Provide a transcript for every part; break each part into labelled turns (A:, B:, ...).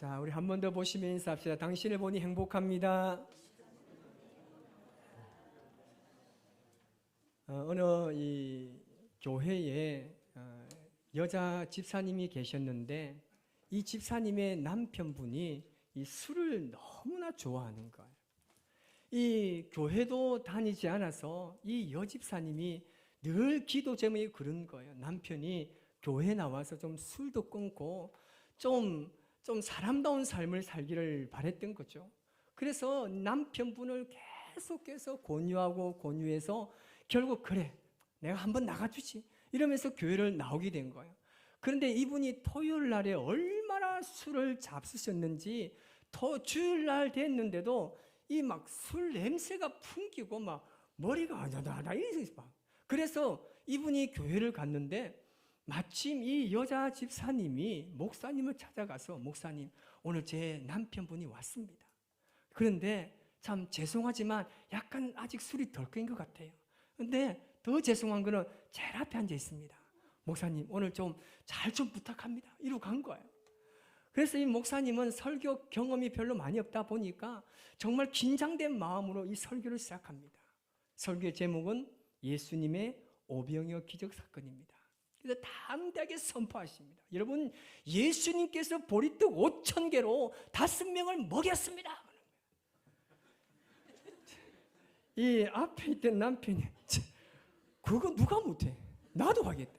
A: 자, 우리 한 번 더 보시며 인사합시다. 당신을 보니 행복합니다. 어, 어느 이 교회에 어, 여자 집사님이 계셨는데 이 집사님의 남편분이 이 술을 너무나 좋아하는 거예요. 이 교회도 다니지 않아서 이 여집사님이 늘 기도 제목이 그런 거예요. 남편이 교회 나와서 좀 술도 끊고 좀, 좀 사람다운 삶을 살기를 바랬던 거죠. 그래서 남편분을 계속해서 권유하고 권유해서 결국 그래 내가 한번 나가주지 이러면서 교회를 나오게 된 거예요. 그런데 이분이 토요일 날에 얼마나 술을 잡수셨는지 더 주일 날 됐는데도 이 막 술 냄새가 풍기고 막 머리가 아냐다다 이래서 막 그래서 이분이 교회를 갔는데 마침 이 여자 집사님이 목사님을 찾아가서 목사님 오늘 제 남편분이 왔습니다. 그런데 참 죄송하지만 약간 아직 술이 덜 깬 것 같아요. 근데 더 죄송한 거는 제일 앞에 앉아 있습니다. 목사님 오늘 좀잘좀 부탁합니다. 이러고 간 거예요. 그래서 이 목사님은 설교 경험이 별로 많이 없다 보니까 정말 긴장된 마음으로 이 설교를 시작합니다. 설교의 제목은 예수님의 오병이어 기적 사건입니다. 그래서 담대하게 선포하십니다. 여러분 예수님께서 보리떡 5천 개로 다섯 명을 먹였습니다. 이 앞에 있던 남편이 그거 누가 못해? 나도 하겠다.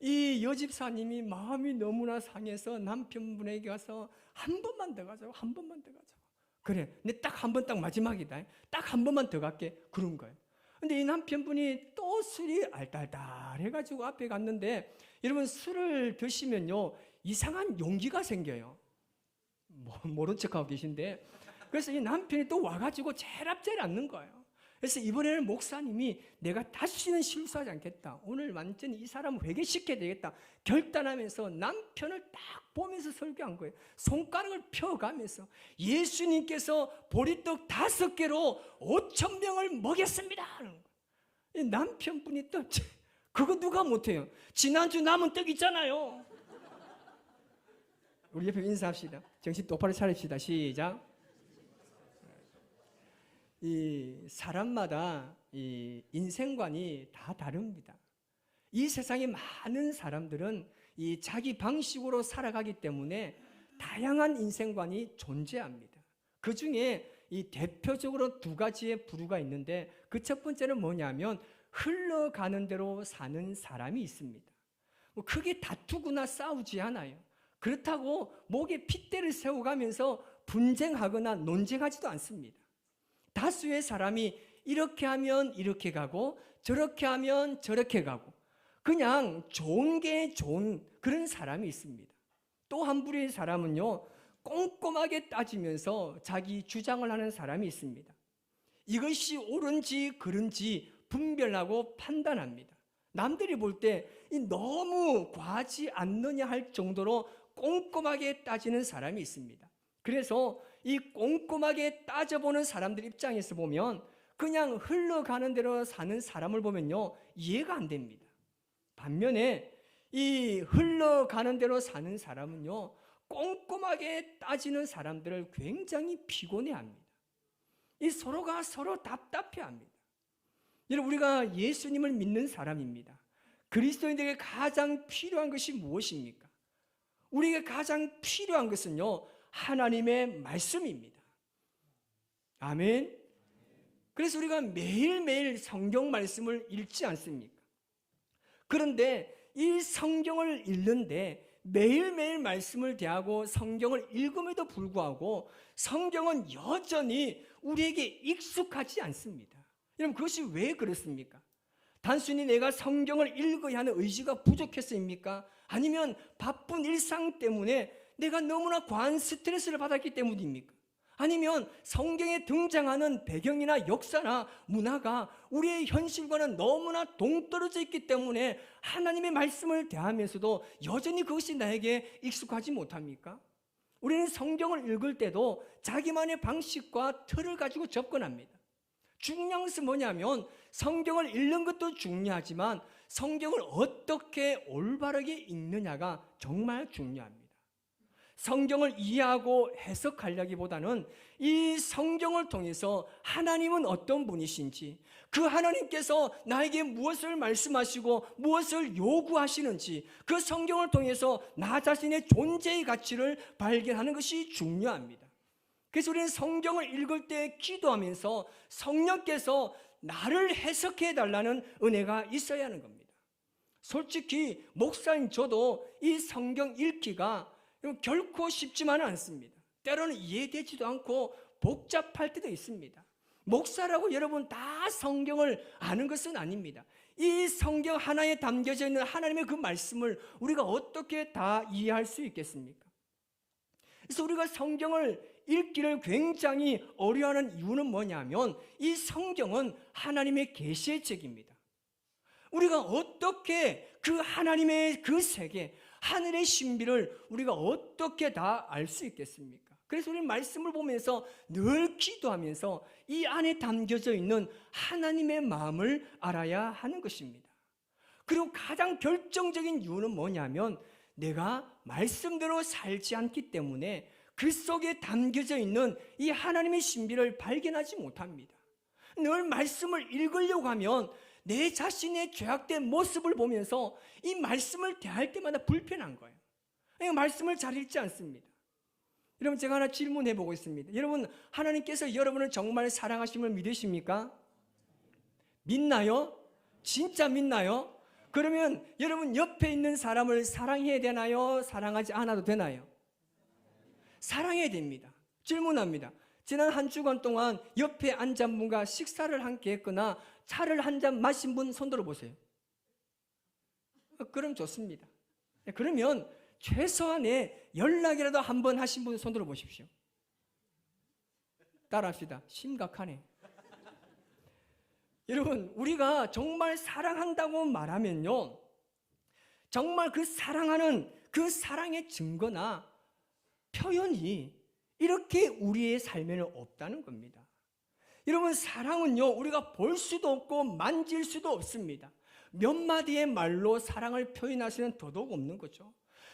A: 이 여집사님이 마음이 너무나 상해서 남편분에게 가서 한 번만 더 가자고 한 번만 더 가자고 그래 내 딱 한 번 딱 마지막이다 딱 한 번만 더 갈게 그런 거예요 근데 이 남편분이 또 술이 알딸딸 해가지고 앞에 갔는데 여러분 술을 드시면요 이상한 용기가 생겨요. 뭐, 모른 척하고 계신데. 그래서 이 남편이 또 와가지고 제일 앞자리에 앉는 거예요 그래서 이번에는 목사님이 내가 다시는 실수하지 않겠다. 오늘 완전히 이 사람을 회개시켜야 되겠다. 결단하면서 남편을 딱 보면서 설교한 거예요. 손가락을 펴가면서 예수님께서 보리떡 다섯 개로 오천 명을 먹였습니다. 이 남편분이 또 그거 누가 못해요? 지난주 남은 떡 있잖아요. 우리 옆에 인사합시다. 정신 똑바로 차립시다. 시작. 이 사람마다 이 인생관이 다 다릅니다. 이 세상에 많은 사람들은 이 자기 방식으로 살아가기 때문에 다양한 인생관이 존재합니다. 그 중에 이 대표적으로 두 가지의 부류가 있는데 그 첫 번째는 뭐냐면 흘러가는 대로 사는 사람이 있습니다. 뭐 크게 다투거나 싸우지 않아요. 그렇다고 목에 핏대를 세워가면서 분쟁하거나 논쟁하지도 않습니다. 다수의 사람이 이렇게 하면 이렇게 가고 저렇게 하면 저렇게 가고 그냥 좋은 게 좋은 그런 사람이 있습니다. 또 한 부류의 사람은요, 꼼꼼하게 따지면서 자기 주장을 하는 사람이 있습니다. 이것이 옳은지 그른지 분별하고 판단합니다. 남들이 볼 때 너무 과하지 않느냐 할 정도로 꼼꼼하게 따지는 사람이 있습니다. 그래서 이 꼼꼼하게 따져보는 사람들 입장에서 보면 그냥 흘러가는 대로 사는 사람을 보면요 이해가 안 됩니다. 반면에 이 흘러가는 대로 사는 사람은요 꼼꼼하게 따지는 사람들을 굉장히 피곤해 합니다. 이 서로가 서로 답답해 합니다. 여러분 우리가 예수님을 믿는 사람입니다. 그리스도인들에게 가장 필요한 것이 무엇입니까? 우리에게 가장 필요한 것은요 하나님의 말씀입니다. 아멘. 그래서 우리가 매일매일 성경 말씀을 읽지 않습니까? 그런데 이 성경을 읽는데 매일매일 말씀을 대하고 성경을 읽음에도 불구하고 성경은 여전히 우리에게 익숙하지 않습니다. 여러분, 그것이 왜 그렇습니까? 단순히 내가 성경을 읽어야 하는 의지가 부족해서입니까? 아니면 바쁜 일상 때문에 내가 너무나 과한 스트레스를 받았기 때문입니까? 아니면 성경에 등장하는 배경이나 역사나 문화가 우리의 현실과는 너무나 동떨어져 있기 때문에 하나님의 말씀을 대하면서도 여전히 그것이 나에게 익숙하지 못합니까? 우리는 성경을 읽을 때도 자기만의 방식과 틀을 가지고 접근합니다. 중요한 것은 뭐냐면 성경을 읽는 것도 중요하지만 성경을 어떻게 올바르게 읽느냐가 정말 중요합니다. 성경을 이해하고 해석하려기보다는 이 성경을 통해서 하나님은 어떤 분이신지, 그 하나님께서 나에게 무엇을 말씀하시고 무엇을 요구하시는지 그 성경을 통해서 나 자신의 존재의 가치를 발견하는 것이 중요합니다. 그래서 우리는 성경을 읽을 때 기도하면서 성령께서 나를 해석해 달라는 은혜가 있어야 하는 겁니다. 솔직히 목사인 저도 이 성경 읽기가 결코 쉽지만은 않습니다. 때로는 이해되지도 않고 복잡할 때도 있습니다. 목사라고 여러분 다 성경을 아는 것은 아닙니다. 이 성경 하나에 담겨져 있는 하나님의 그 말씀을 우리가 어떻게 다 이해할 수 있겠습니까? 그래서 우리가 성경을 읽기를 굉장히 어려워하는 이유는 뭐냐면 이 성경은 하나님의 계시의 책입니다. 우리가 어떻게 그 하나님의 그 세계, 하늘의 신비를 우리가 어떻게 다 알 수 있겠습니까? 그래서 우리는 말씀을 보면서 늘 기도하면서 이 안에 담겨져 있는 하나님의 마음을 알아야 하는 것입니다. 그리고 가장 결정적인 이유는 뭐냐면 내가 말씀대로 살지 않기 때문에 그 속에 담겨져 있는 이 하나님의 신비를 발견하지 못합니다. 늘 말씀을 읽으려고 하면 내 자신의 죄악된 모습을 보면서 이 말씀을 대할 때마다 불편한 거예요. 말씀을 잘 읽지 않습니다. 여러분 제가 하나 질문해 보고 있습니다. 여러분 하나님께서 여러분을 정말 사랑하심을 믿으십니까? 믿나요? 진짜 믿나요? 그러면 여러분 옆에 있는 사람을 사랑해야 되나요? 사랑하지 않아도 되나요? 사랑해야 됩니다. 질문합니다. 지난 한 주간 동안 옆에 앉은 분과 식사를 함께 했거나 차를 한 잔 마신 분 손들어 보세요. 그럼 좋습니다. 그러면 최소한의 연락이라도 한 번 하신 분 손들어 보십시오. 따라합시다. 심각하네. 여러분, 우리가 정말 사랑한다고 말하면요. 정말 그 사랑하는 그 사랑의 증거나 표현이 이렇게 우리의 삶에는 없다는 겁니다. 여러분, 사랑은요, 우리가 볼 수도 없고 만질 수도 없습니다. 몇 마디의 말로 사랑을 표현하시는 더더욱 없는 거죠.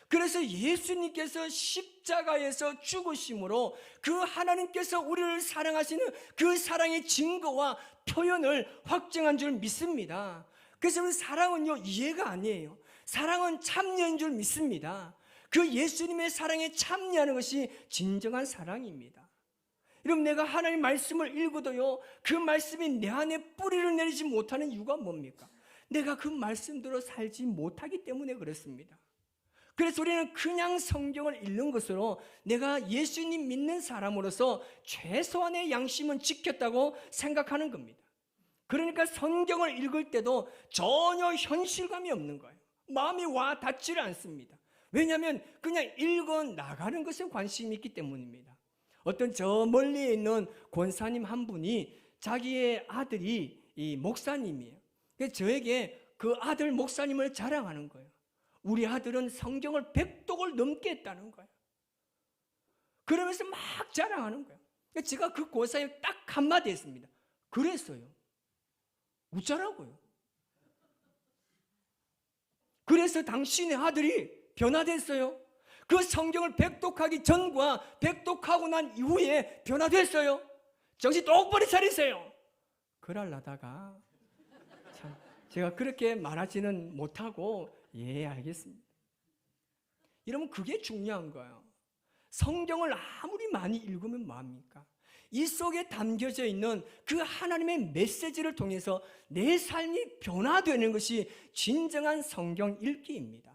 A: 그래서 예수님께서 십자가에서 죽으심으로 그 하나님께서 우리를 사랑하시는 그 사랑의 증거와 표현을 확증한 줄 믿습니다. 그래서 사랑은요, 이해가 아니에요. 사랑은 참여인 줄 믿습니다. 그 예수님의 사랑에 참여하는 것이 진정한 사랑입니다. 여러분, 내가 하나님 말씀을 읽어도요, 그 말씀이 내 안에 뿌리를 내리지 못하는 이유가 뭡니까? 내가 그 말씀대로 살지 못하기 때문에 그렇습니다. 그래서 우리는 그냥 성경을 읽는 것으로 내가 예수님 믿는 사람으로서 최소한의 양심은 지켰다고 생각하는 겁니다. 그러니까 성경을 읽을 때도 전혀 현실감이 없는 거예요. 마음이 와 닿지를 않습니다. 왜냐하면 그냥 읽어 나가는 것에 관심이 있기 때문입니다. 어떤 저 멀리에 있는 권사님 한 분이 자기의 아들이 이 목사님이에요. 그래서 저에게 그 아들 목사님을 자랑하는 거예요. 우리 아들은 성경을 백독을 넘게 했다는 거예요. 그러면서 막 자랑하는 거예요. 제가 그 고사에 딱 한마디 했습니다. 그랬어요. 웃자라고요. 그래서 당신의 아들이 변화됐어요. 그 성경을 백독하기 전과 백독하고 난 이후에 변화됐어요. 정신 똑바로 차리세요. 그럴라다가 참 제가 그렇게 말하지는 못하고 예, 알겠습니다. 이러면 그게 중요한 거예요. 성경을 아무리 많이 읽으면 뭐합니까? 이 속에 담겨져 있는 그 하나님의 메시지를 통해서 내 삶이 변화되는 것이 진정한 성경 읽기입니다.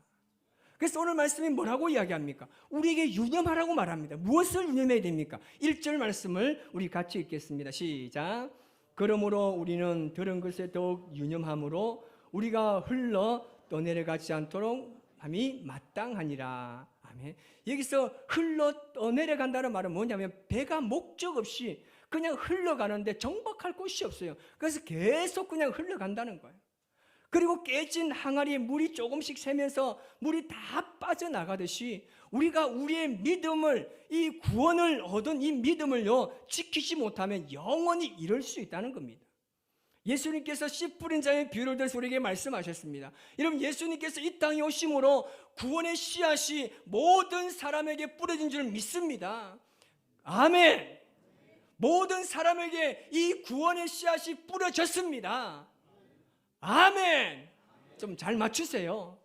A: 그래서 오늘 말씀이 뭐라고 이야기합니까? 우리에게 유념하라고 말합니다. 무엇을 유념해야 됩니까? 1절 말씀을 우리 같이 읽겠습니다. 시작. 그러므로 우리는 들은 것에 더욱 유념함으로 우리가 흘러 떠내려가지 않도록 함이 마땅하니라. 아멘. 여기서 흘러 떠내려간다는 말은 뭐냐면 배가 목적 없이 그냥 흘러가는데 정박할 곳이 없어요. 그래서 계속 그냥 흘러간다는 거예요. 그리고 깨진 항아리에 물이 조금씩 새면서 물이 다 빠져나가듯이 우리가 우리의 믿음을 이 구원을 얻은 이 믿음을요 지키지 못하면 영원히 잃을 수 있다는 겁니다. 예수님께서 씨 뿌린 자의 비유를 들어서 우리에게 말씀하셨습니다. 여러분 예수님께서 이 땅에 오심으로 구원의 씨앗이 모든 사람에게 뿌려진 줄 믿습니다. 아멘. 모든 사람에게 이 구원의 씨앗이 뿌려졌습니다. 아멘. 좀 잘 맞추세요.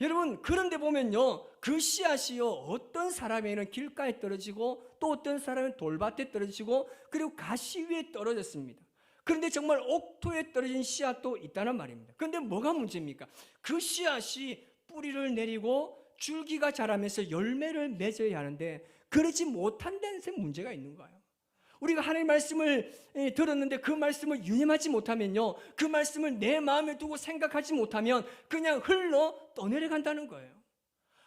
A: 여러분 그런데 보면요 그 씨앗이요 어떤 사람에게는 길가에 떨어지고 또 어떤 사람은 돌밭에 떨어지고 그리고 가시 위에 떨어졌습니다. 그런데 정말 옥토에 떨어진 씨앗도 있다는 말입니다. 그런데 뭐가 문제입니까? 그 씨앗이 뿌리를 내리고 줄기가 자라면서 열매를 맺어야 하는데 그러지 못한 데서 문제가 있는 거예요. 우리가 하나님의 말씀을 예, 들었는데 그 말씀을 유념하지 못하면요. 그 말씀을 내 마음에 두고 생각하지 못하면 그냥 흘러 떠내려간다는 거예요.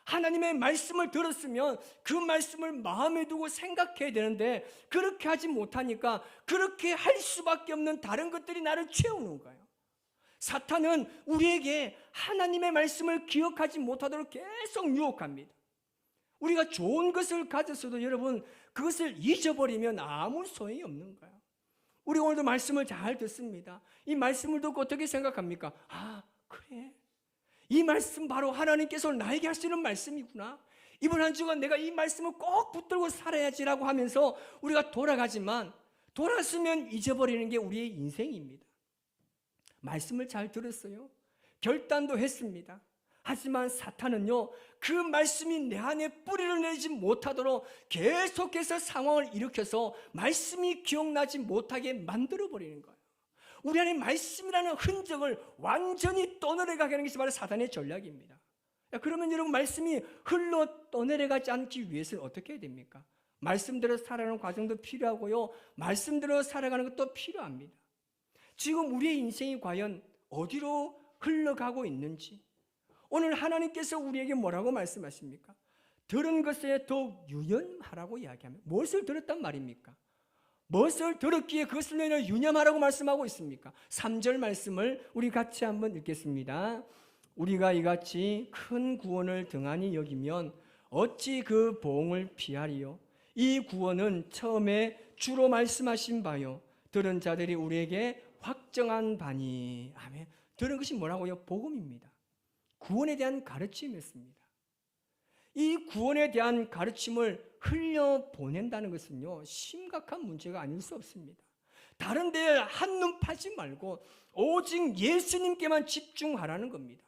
A: 하나님의 말씀을 들었으면 그 말씀을 마음에 두고 생각해야 되는데 그렇게 하지 못하니까 그렇게 할 수밖에 없는 다른 것들이 나를 채우는 거예요. 사탄은 우리에게 하나님의 말씀을 기억하지 못하도록 계속 유혹합니다. 우리가 좋은 것을 가졌어도 여러분 그것을 잊어버리면 아무 소용이 없는 거예요. 우리 오늘도 말씀을 잘 듣습니다. 이 말씀을 듣고 어떻게 생각합니까? 아, 그래. 이 말씀 바로 하나님께서 나에게 하시는 말씀이구나. 이번 한 주간 내가 이 말씀을 꼭 붙들고 살아야지라고 하면서 우리가 돌아가지만 돌았으면 잊어버리는 게 우리의 인생입니다. 말씀을 잘 들었어요. 결단도 했습니다. 하지만 사탄은요, 그 말씀이 내 안에 뿌리를 내지 못하도록 계속해서 상황을 일으켜서 말씀이 기억나지 못하게 만들어버리는 거예요. 우리 안에 말씀이라는 흔적을 완전히 떠내려가게 하는 것이 바로 사단의 전략입니다. 그러면 여러분 말씀이 흘러 떠내려가지 않기 위해서는 어떻게 해야 됩니까? 말씀대로 살아가는 과정도 필요하고요. 말씀대로 살아가는 것도 필요합니다. 지금 우리의 인생이 과연 어디로 흘러가고 있는지 오늘 하나님께서 우리에게 뭐라고 말씀하십니까? 들은 것에 더욱 유념하라고 이야기하면 무엇을 들었단 말입니까? 무엇을 들었기에 그것을 내려 유념하라고 말씀하고 있습니까? 3절 말씀을 우리 같이 한번 읽겠습니다. 우리가 이같이 큰 구원을 등한히 여기면 어찌 그 보응을 피하리요? 이 구원은 처음에 주로 말씀하신 바요. 들은 자들이 우리에게 확정한 바니. 아멘. 들은 것이 뭐라고요? 복음입니다. 구원에 대한 가르침이었습니다. 이 구원에 대한 가르침을 흘려 보낸다는 것은요, 심각한 문제가 아닐 수 없습니다. 다른 데에 한눈 파지 말고 오직 예수님께만 집중하라는 겁니다.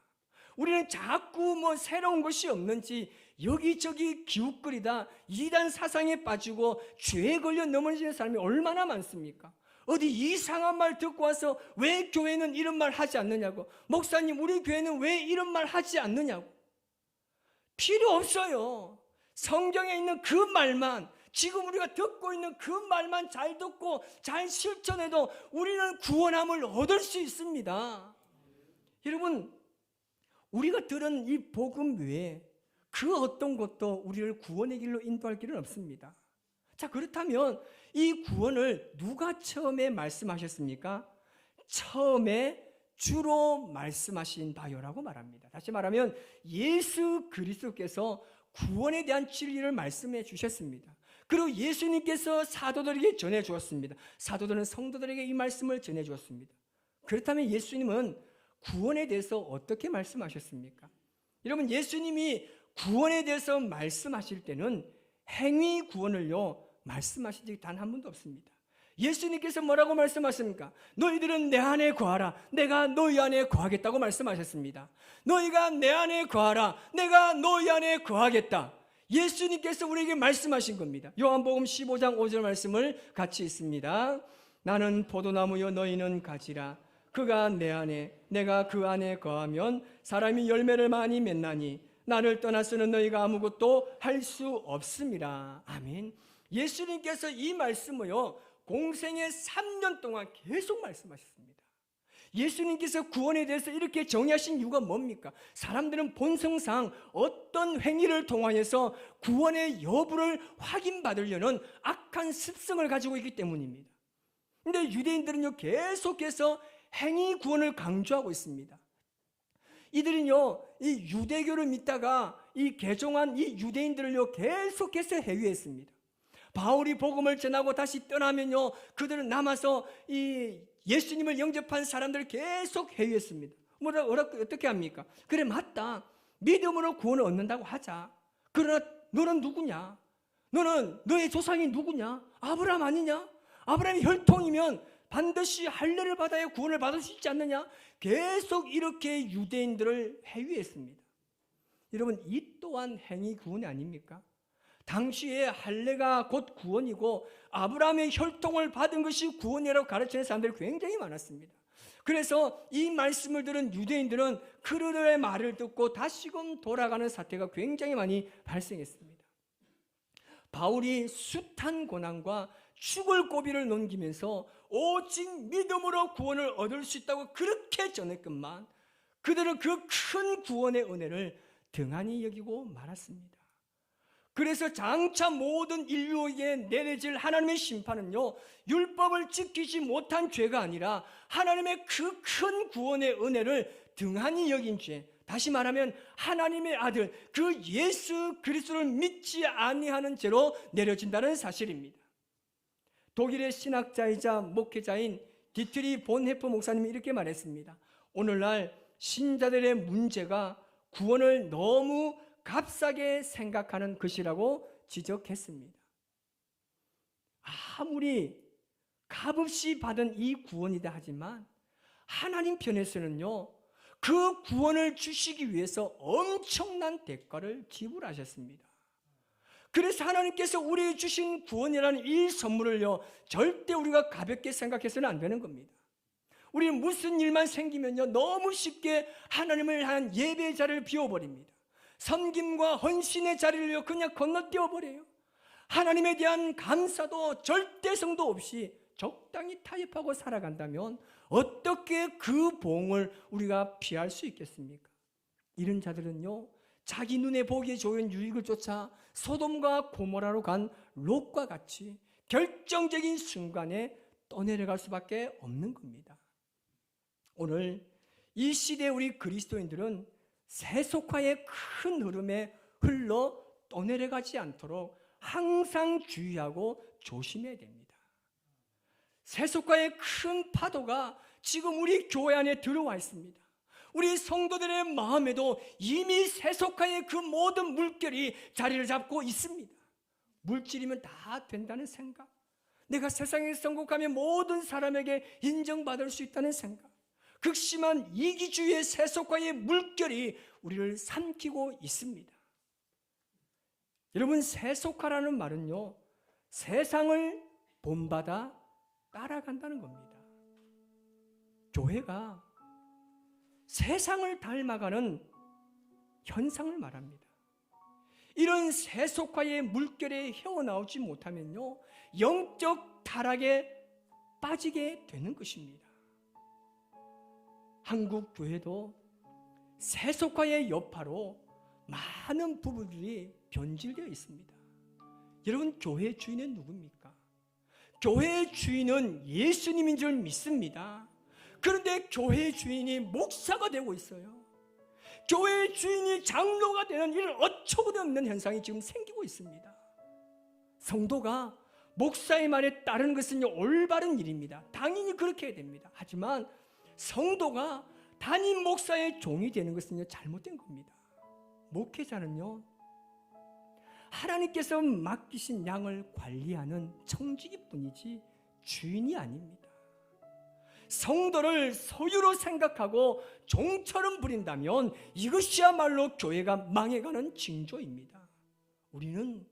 A: 우리는 자꾸 뭐 새로운 것이 없는지 여기저기 기웃거리다 이단 사상에 빠지고 죄에 걸려 넘어지는 사람이 얼마나 많습니까? 어디 이상한 말 듣고 와서 왜 교회는 이런 말 하지 않느냐고 목사님 우리 교회는 왜 이런 말 하지 않느냐고 필요 없어요. 성경에 있는 그 말만 지금 우리가 듣고 있는 그 말만 잘 듣고 잘 실천해도 우리는 구원함을 얻을 수 있습니다. 여러분, 우리가 들은 이 복음 외에 그 어떤 것도 우리를 구원의 길로 인도할 길은 없습니다. 자, 그렇다면 이 구원을 누가 처음에 말씀하셨습니까? 처음에 주로 말씀하신 바요라고 말합니다. 다시 말하면 예수 그리스도께서 구원에 대한 진리를 말씀해 주셨습니다. 그리고 예수님께서 사도들에게 전해 주었습니다. 사도들은 성도들에게 이 말씀을 전해 주었습니다. 그렇다면 예수님은 구원에 대해서 어떻게 말씀하셨습니까? 여러분 예수님이 구원에 대해서 말씀하실 때는 행위 구원을요 말씀하신 적이 단 한 번도 없습니다. 예수님께서 뭐라고 말씀하십니까? 너희들은 내 안에 거하라. 내가 너희 안에 거하겠다고 말씀하셨습니다. 너희가 내 안에 거하라. 내가 너희 안에 거하겠다. 예수님께서 우리에게 말씀하신 겁니다. 요한복음 15장 5절 말씀을 같이 있습니다. 나는 포도나무여 너희는 가지라. 그가 내 안에 내가 그 안에 거하면 사람이 열매를 많이 맺나니 나를 떠나서는 너희가 아무것도 할 수 없습니다. 아멘. 예수님께서 이 말씀을요. 공생의 3년 동안 계속 말씀하셨습니다. 예수님께서 구원에 대해서 이렇게 정의하신 이유가 뭡니까? 사람들은 본성상 어떤 행위를 통하여서 구원의 여부를 확인받으려는 악한 습성을 가지고 있기 때문입니다. 근데 유대인들은요, 계속해서 행위 구원을 강조하고 있습니다. 이들은요, 이 유대교를 믿다가 이 개종한 이 유대인들을요, 계속해서 해위했습니다. 바울이 복음을 전하고 다시 떠나면요. 그들은 남아서 이 예수님을 영접한 사람들을 계속 회유했습니다. 뭐라 어떻게 합니까? 그래 맞다. 믿음으로 구원을 얻는다고 하자. 그러나 너는 누구냐? 너는 너의 조상이 누구냐? 아브라함 아니냐? 아브라함이 혈통이면 반드시 할례를 받아야 구원을 받을 수 있지 않느냐? 계속 이렇게 유대인들을 회유했습니다. 여러분 이 또한 행위 구원이 아닙니까? 당시에 할례가 곧 구원이고 아브라함의 혈통을 받은 것이 구원이라고 가르치는 사람들이 굉장히 많았습니다. 그래서 이 말씀을 들은 유대인들은 그들의 말을 듣고 다시금 돌아가는 사태가 굉장히 많이 발생했습니다. 바울이 숱한 고난과 죽을 고비를 넘기면서 오직 믿음으로 구원을 얻을 수 있다고 그렇게 전했건만 그들은 그 큰 구원의 은혜를 등한히 여기고 말았습니다. 그래서 장차 모든 인류에게 내려질 하나님의 심판은요, 율법을 지키지 못한 죄가 아니라 하나님의 그 큰 구원의 은혜를 등한히 여긴 죄. 다시 말하면 하나님의 아들, 그 예수 그리스도를 믿지 아니하는 죄로 내려진다는 사실입니다. 독일의 신학자이자 목회자인 디트리 본헤프 목사님이 이렇게 말했습니다. 오늘날 신자들의 문제가 구원을 너무 값싸게 생각하는 것이라고 지적했습니다. 아무리 값없이 받은 이 구원이다 하지만 하나님 편에서는요, 그 구원을 주시기 위해서 엄청난 대가를 지불하셨습니다. 그래서 하나님께서 우리 주신 구원이라는 이 선물을요, 절대 우리가 가볍게 생각해서는 안 되는 겁니다. 우리 무슨 일만 생기면요, 너무 쉽게 하나님을 향한 예배 자리를 비워버립니다. 섬김과 헌신의 자리를 그냥 건너뛰어 버려요. 하나님에 대한 감사도 절대성도 없이 적당히 타협하고 살아간다면 어떻게 그 봉을 우리가 피할 수 있겠습니까? 이런 자들은요, 자기 눈에 보기에 좋은 유익을 쫓아 소돔과 고모라로 간 롯과 같이 결정적인 순간에 떠내려갈 수밖에 없는 겁니다. 오늘 이 시대 우리 그리스도인들은 세속화의 큰 흐름에 흘러 떠내려가지 않도록 항상 주의하고 조심해야 됩니다. 세속화의 큰 파도가 지금 우리 교회 안에 들어와 있습니다. 우리 성도들의 마음에도 이미 세속화의 그 모든 물결이 자리를 잡고 있습니다. 물질이면 다 된다는 생각. 내가 세상에 성공하면 모든 사람에게 인정받을 수 있다는 생각. 극심한 이기주의의 세속화의 물결이 우리를 삼키고 있습니다. 여러분, 세속화라는 말은요, 세상을 본받아 따라간다는 겁니다. 교회가 세상을 닮아가는 현상을 말합니다. 이런 세속화의 물결에 헤어나오지 못하면요, 영적 타락에 빠지게 되는 것입니다. 한국 교회도 세속화의 여파로 많은 부부들이 변질되어 있습니다. 여러분 교회 주인은 누굽니까? 교회 주인은 예수님인 줄 믿습니다. 그런데 교회 주인이 목사가 되고 있어요. 교회 주인이 장로가 되는 이런 어처구니 없는 현상이 지금 생기고 있습니다. 성도가 목사의 말에 따르는 것은 올바른 일입니다. 당연히 그렇게 해야 됩니다. 하지만 성도가 담임 목사의 종이 되는 것은 잘못된 겁니다. 목회자는요, 하나님께서 맡기신 양을 관리하는 청지기 뿐이지 주인이 아닙니다. 성도를 소유로 생각하고 종처럼 부린다면 이것이야말로 교회가 망해가는 징조입니다. 우리는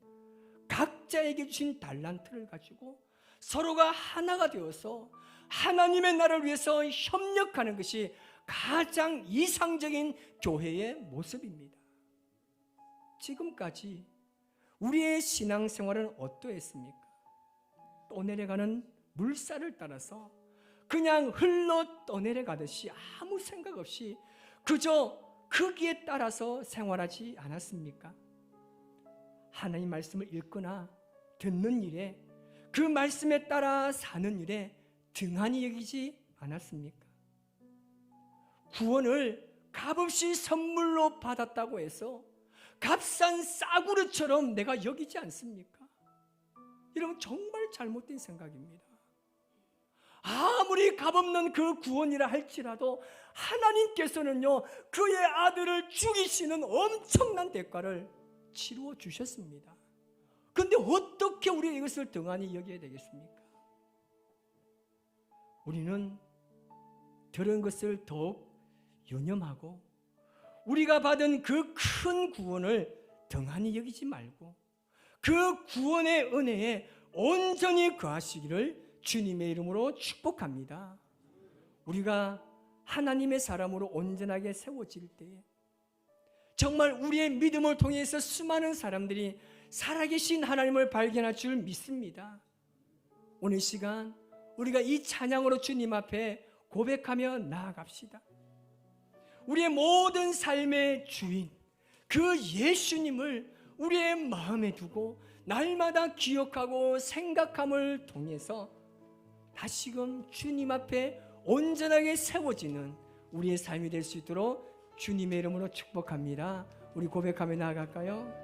A: 각자에게 주신 달란트를 가지고 서로가 하나가 되어서 하나님의 나라를 위해서 협력하는 것이 가장 이상적인 교회의 모습입니다. 지금까지 우리의 신앙생활은 어떠했습니까? 떠내려가는 물살을 따라서 그냥 흘러 떠내려가듯이 아무 생각 없이 그저 거기에 따라서 생활하지 않았습니까? 하나님 말씀을 읽거나 듣는 일에 그 말씀에 따라 사는 일에 등한히 여기지 않았습니까? 구원을 값없이 선물로 받았다고 해서 값싼 싸구려처럼 내가 여기지 않습니까? 여러분 정말 잘못된 생각입니다. 아무리 값없는 그 구원이라 할지라도 하나님께서는요 그의 아들을 죽이시는 엄청난 대가를 치루어 주셨습니다. 근데 어떻게 우리가 이것을 등한히 여겨야 되겠습니까? 우리는 들은 것을 더욱 유념하고 우리가 받은 그 큰 구원을 등한히 여기지 말고 그 구원의 은혜에 온전히 거하시기를 주님의 이름으로 축복합니다. 우리가 하나님의 사람으로 온전하게 세워질 때에 정말 우리의 믿음을 통해서 수많은 사람들이 살아계신 하나님을 발견할 줄 믿습니다. 오늘 시간 우리가 이 찬양으로 주님 앞에 고백하며 나아갑시다. 우리의 모든 삶의 주인, 그 예수님을 우리의 마음에 두고 날마다 기억하고 생각함을 통해서 다시금 주님 앞에 온전하게 세워지는 우리의 삶이 될 수 있도록 주님의 이름으로 축복합니다. 우리 고백하며 나아갈까요?